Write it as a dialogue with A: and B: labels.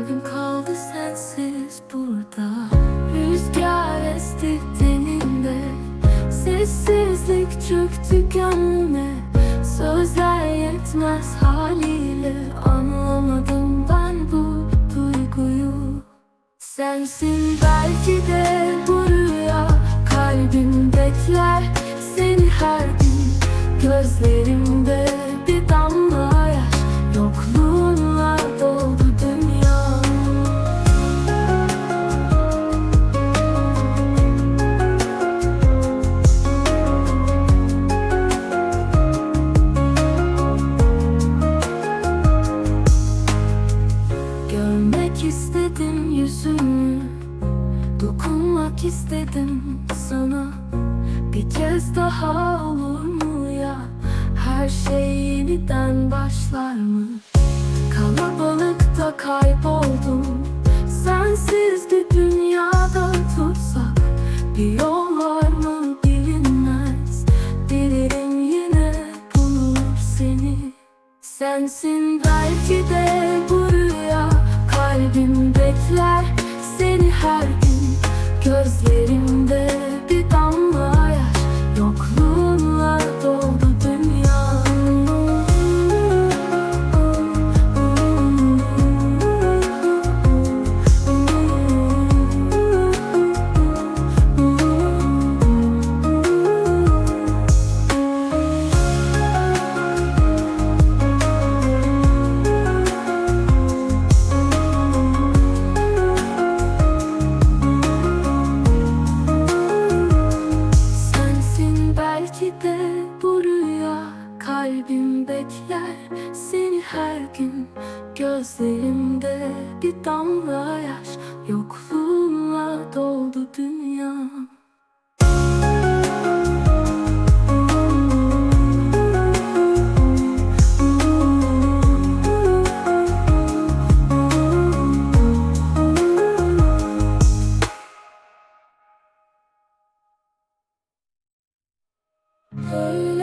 A: Kalbim kaldı sensiz burada. Rüzgar esti teninde. Sessizlik çöktü gönlüme. Sözler yetmez haliyle. Anlamadım ben bu duyguyu. Sensin belki de bu rüya. Kalbim bekler seni her gün. Gözlerim Görmek istedim yüzünü Dokunmak istedim sana. Bir kez daha olur mu ya? Her şey yeniden başlar mı? Kalabalıkta kayboldum. Sensiz bir dünyada tutsak Bir yol var mı bilinmez. Dilerim yine bulur seni. Sensin belki de Kalbim bekler seni her gün. Gözlerimde bir damla yaş. Yokluğunla doldu dünya. Hey